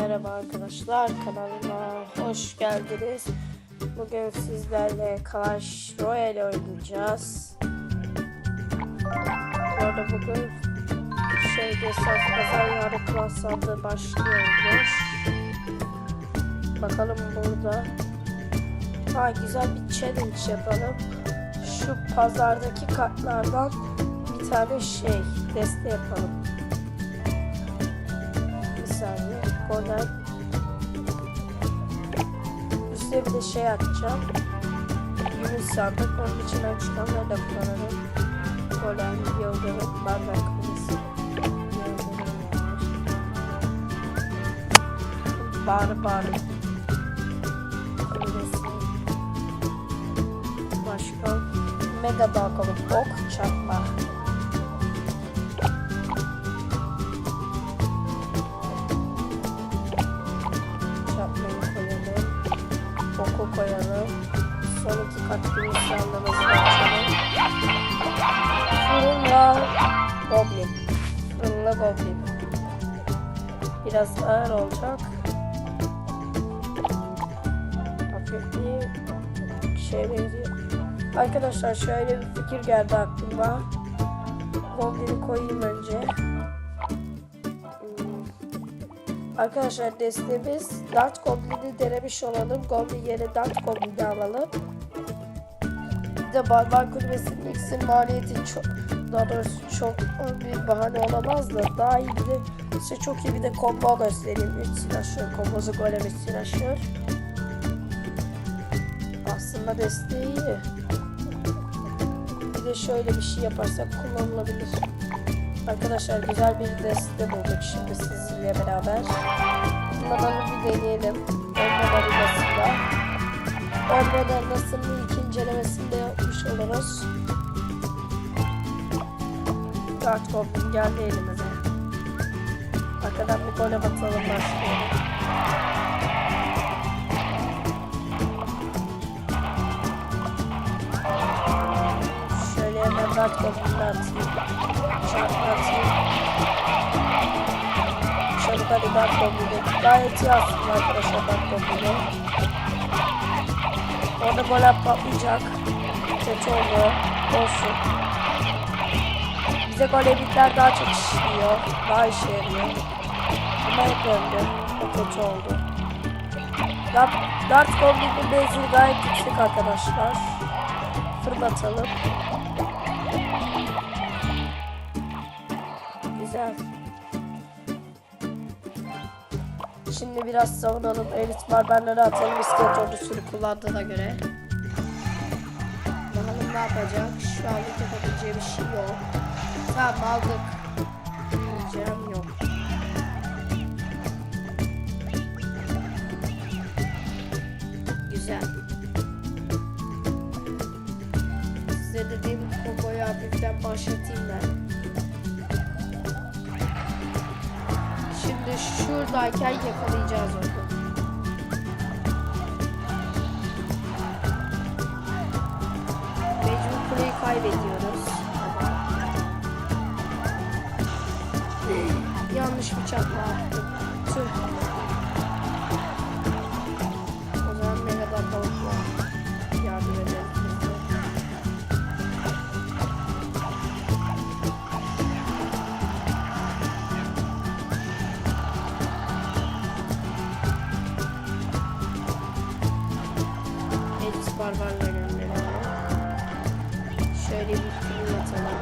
Merhaba arkadaşlar kanalıma hoş geldiniz. Bugün sizlerle Clash Royale oynayacağız. Bu arada bugün şeyde saz pazar yarı klas adı başlıyormuş. Bakalım burada. Ha güzel bir challenge yapalım. Şu pazardaki kartlardan bir tane şey deste yapalım. Bir saniye. Golden. Üstüne bir de şey atacağım. Gümüş sandık. Onun içinden çıkanları da kullanırım. Golden, Yıldırım, Bardak Kulesi. Bağrı bağrı. Kulesi. Başka. Mega dalgalı ok çakma. Son iki kat gümüşlerimizi açalım. Fırınla Goblin. Fırınla Goblin. Biraz ağır olacak. Hafif bir şey benziyor. Arkadaşlar şöyle bir fikir geldi aklıma. Goblin'i koyayım önce. Hmm. Arkadaşlar destemiz Dart Goblin'i denemiş olalım. Goblin yerine Dart Goblin'i alalım. De Barbar Kulübesi'nin iksir maliyeti çok daha doğrusu çok bir bahane olamaz da daha iyi bir de size çok iyi bir de combo göstereyim. 3 slasher kombosu golem 3 slasher. Aslında desteği iyi. Bir de şöyle bir şey yaparsak kullanılabilir. Arkadaşlar güzel bir deste bulduk şimdi sizinle beraber. Bunları bir deneyelim. Olmaları nasıl Olmaları nasıl ilk incelemesini de yapmış oluruz. Dart Goblin geldi elimize. Arkadan bir gole batalım başlayalım. Şöyle hemen Dart Goblin'i atayım. Çarpı atayım. Şöyle hadi Dart Goblin'i. Gayet iyi aslında arkadaşlar Dart Goblin'i. Orada gol patlayacak. Kötü oldu. Olsun. Bize golemikler daha çok işliyor. Daha işe yarıyor. Ama hep öldü. O kötü oldu. Dart, Dart Goblin'in benzeri gayet yüksek arkadaşlar. Fırlatalım. Şimdi biraz savunalım. Elit barbarları atalım iskelet ordusunu kullandığına göre. Bakalım ne yapacak. Şu anlık yapabileceği bir şey yok. Tamam aldık. Diyeceğim yok. Güzel. Size dediğim komboyu hafiften başlatayım ben. Şuradayken yakalayacağız onu. Mecbur kuleyi kaybediyoruz. Yanlış bir çakma attım. Tüh. Barbarla gönderelim. Şöyle bir film atalım.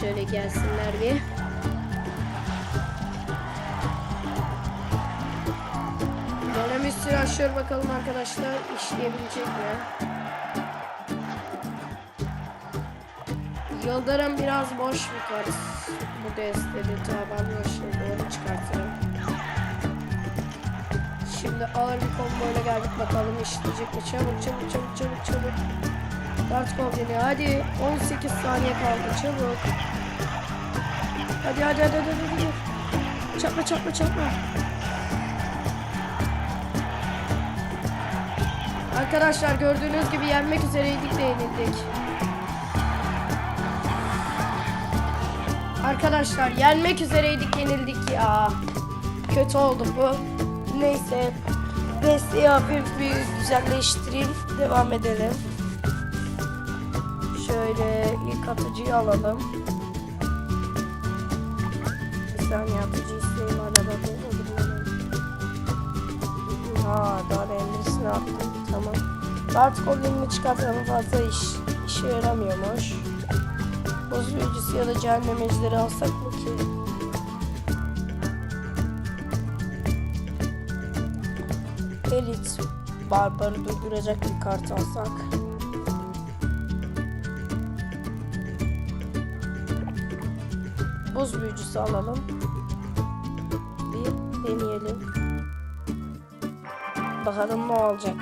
Şöyle gelsinler bir. Dönem üstüne aşıyor bakalım arkadaşlar işleyebilecek mi? Yıldırım biraz boş bir kart. Bu destede tabanlı şimdi onu çıkartırım. Şimdi ağır bir komboyla geldik bakalım işleyecek mi? Çabuk çabuk çabuk çabuk çabuk. Dart Goblin'i hadi 18 saniye kaldı çabuk. Hadi hadi hadi hadi hadi. hadi. Çarpma çarpma çarpma. Arkadaşlar gördüğünüz gibi yenmek üzereydik de yenildik. Arkadaşlar yenmek üzereydik yenildik ya. Kötü oldu bu. Neyse. Desteği hafif bir güzelleştireyim. Devam edelim. Şöyle ilk atıcıyı alalım. Bir saniye atıcıyı isteyeyim arada? Ha daha da emrisini attım. Tamam. Dart Goblin'ini çıkartalım fazla iş, işe yaramıyormuş. Boz büyücüsü ya da cehennem ejderi alsak mı ki? Elit barbarı durduracak bir kart alsak. Buz büyücüsü alalım. Bir deneyelim. Bakalım ne olacak.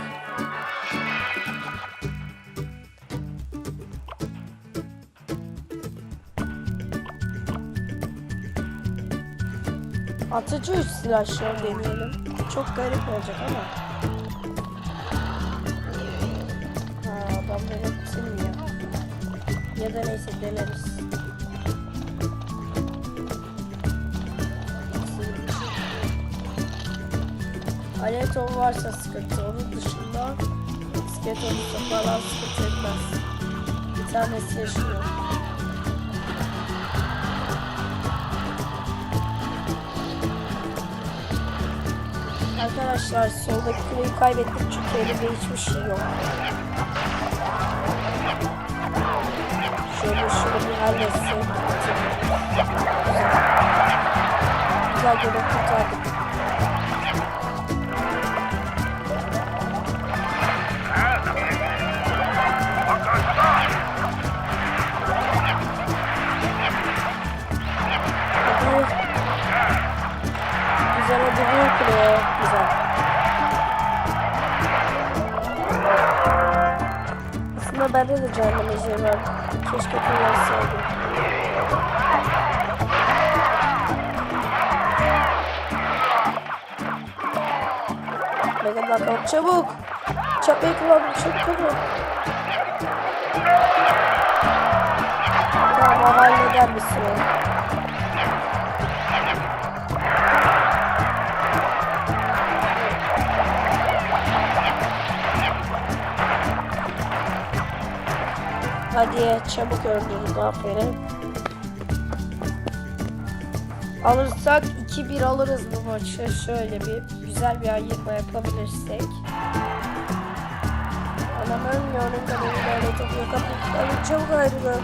Atıcı üç silahşör deneyelim. Çok garip olacak ama. Ha adam böyle bitirmiyor. Ya da neyse deneriz. Aleton varsa sıkıntı. Onun dışında skeleton falan sıkıntı etmez. Bir tanesi yaşıyor. Arkadaşlar soldaki kuleyi kaybettik çünkü elimde hiçbir şey yok. Şöyle şunu bir halletsek. Güzel kurtardık. De cehennem ejderi var. Keşke kullansaydım. Mega Blackout çabuk. Çapayı kullandım çabuk hadi. Tamam halleder. Hadi çabuk öldürdük aferin. Alırsak 2-1 alırız bu maçı. Şöyle bir güzel bir ayırma yapabilirsek. Anam ölmüyor onun kadarıyla öyle yapıyor. Kapı çabuk ayrılın.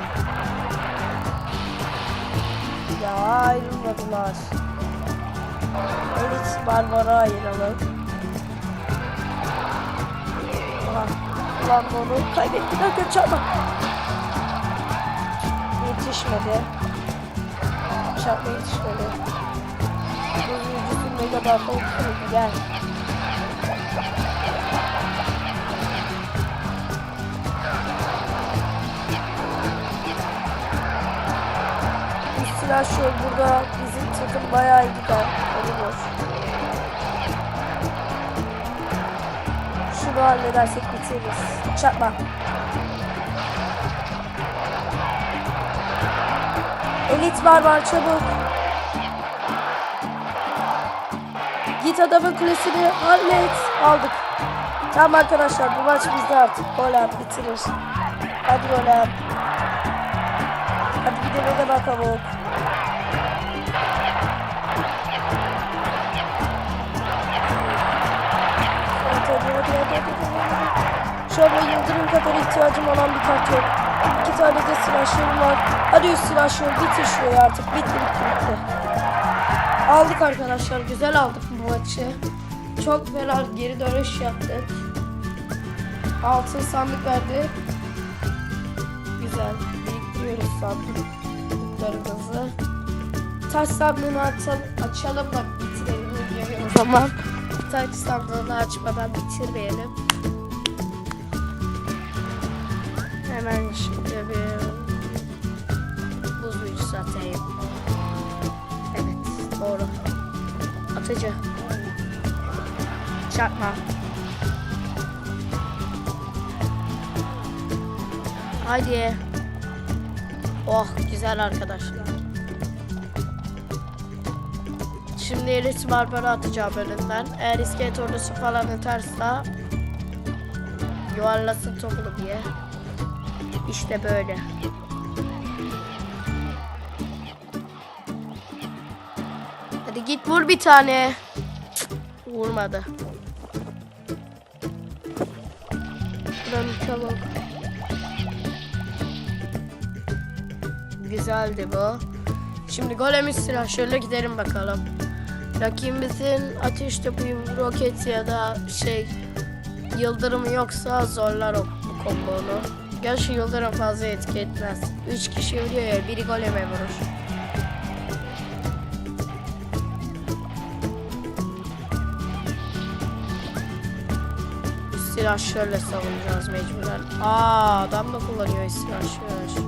Ya ayrılmadılar. Elit Barbara ayıralım. Aha. Ulan onu kaybettik. Çabuk. Yetişmedi. Çarpma yetişmedi. Bu vücudun mega balkon kırıldı gel. Bu silahşör burada bizim takım bayağı iyi gider. Olur. Şunu halledersek bitiririz. Çarpma. Elit barbar çabuk. Git adamın kulesini hallet. Aldık. Tamam arkadaşlar bu maç bizde artık. Golem bitirir. Hadi golem. Hadi gidelim de bakalım. An yıldırım kadar ihtiyacım olan bir kart yok. İki tane de silahşörüm var. Hadi üst silahşör bitir şurayı artık. Bitti bitti bitti. Aldık arkadaşlar. Güzel aldık bu maçı. Çok fena geri dönüş yaptık. Altın sandık verdi. Güzel. Biriktiriyoruz sandıklarımızı. Taş sandığını açalım, açalım da bitirelim o zaman. Taş sandığını açmadan bitirmeyelim. Hemen şimdi bir buz büyücüsü atayım. Evet doğru. Atıcı. Çarpma. Haydi. Oh güzel arkadaşlar. Şimdi Eris Barbar'ı atacağım önünden. Eğer iskelet ordusu falan atarsa yuvarlasın topunu diye. İşte böyle. Hadi git vur bir tane. Vurmadı. Dön çabuk. Güzeldi bu. Şimdi golem silahşörle gidelim bakalım. Rakibimizin ateş topu, roket ya da şey yıldırımı yoksa zorlar o bu kombonu. Gerçi yıldırım fazla etki etmez. 3 kişi ölüyor ya biri goleme vurur. Silahşörle savunacağız mecburen. Aa adam da kullanıyor silahşör.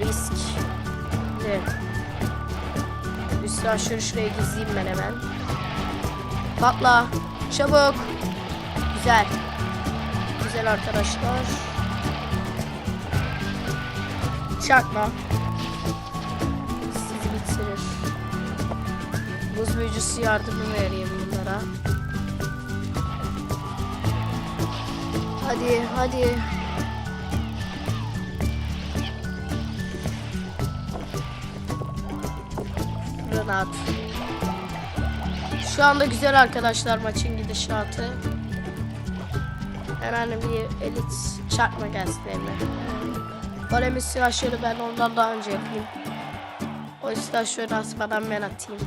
Risk. Ne? Bir silahşörü şuraya gizleyeyim ben hemen. Patla. Çabuk. Güzel. Güzel arkadaşlar. Çakma. Sizi bitirir. Buz büyücüsü yardımı vereyim bunlara. Hadi hadi. Renat. Şu anda güzel arkadaşlar maçın gidişatı. Hemen bir elit çakma gelsin elime. Golemi silahşörü ben ondan daha önce yapayım. O silahşörü asmadan ben atayım.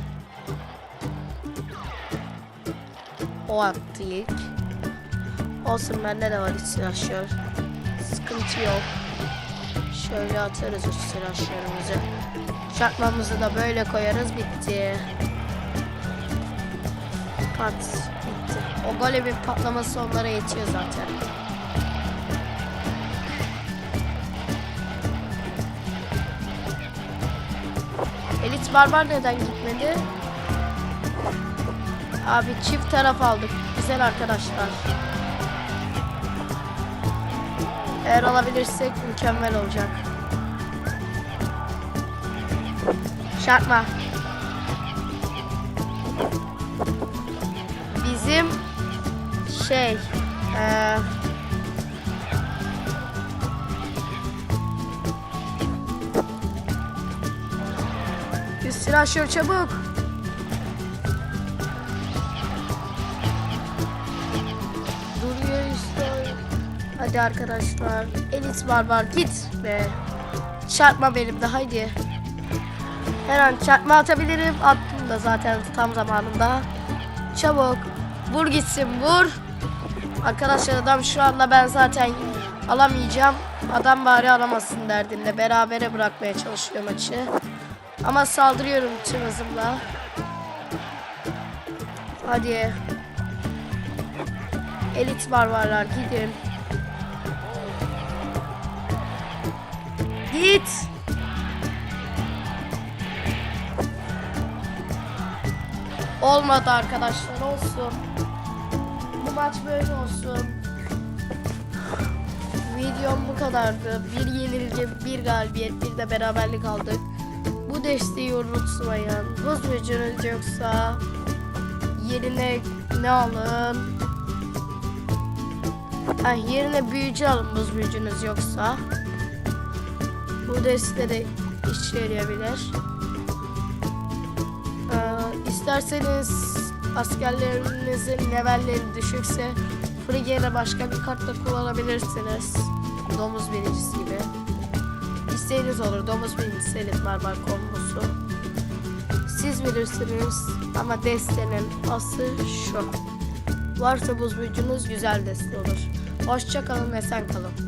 O attı ilk. Olsun bende de var silahşör. Sıkıntı yok. Şöyle atarız üç silahşörümüzü. Çakmamızı da böyle koyarız bitti. Pat bitti. O golemin patlaması onlara yetiyor zaten. Barbar neden gitmedi? Abi çift taraf aldık. Güzel arkadaşlar. Eğer alabilirsek mükemmel olacak. Şartma. Bizim şey eee Üst silahşör çabuk. Hadi arkadaşlar. Elit barbar git be. Çarpma benim de haydi. Her an çarpma atabilirim. Attım da zaten tam zamanında. Çabuk. Vur gitsin vur. Arkadaşlar adam şu anda ben zaten alamayacağım. Adam bari alamasın derdinde. Berabere bırakmaya çalışıyor maçı. Ama saldırıyorum tüm hızımla. Hadi. Elit barbarlar gidin. Git. Olmadı arkadaşlar olsun. Bu maç böyle olsun. Videom bu kadardı. Bir yenilgi, bir galibiyet, bir de beraberlik aldık. Desteği unutmayın. Gücünüz yoksa yerine ne alın? Ha, yerine büyücü alın büyücünüz yoksa. Bu deste de işe yarayabilir. Ee, isterseniz askerlerinizin levelleri düşükse yerine başka bir kart da kullanabilirsiniz. Domuz birincisi gibi. İsteğiniz olur. Domuz birincisi elit barbar kombosu. Siz bilirsiniz ama destenin aslı şu. Varsa buz büyücünüz güzel deste olur. Hoşça kalın ve sen kalın.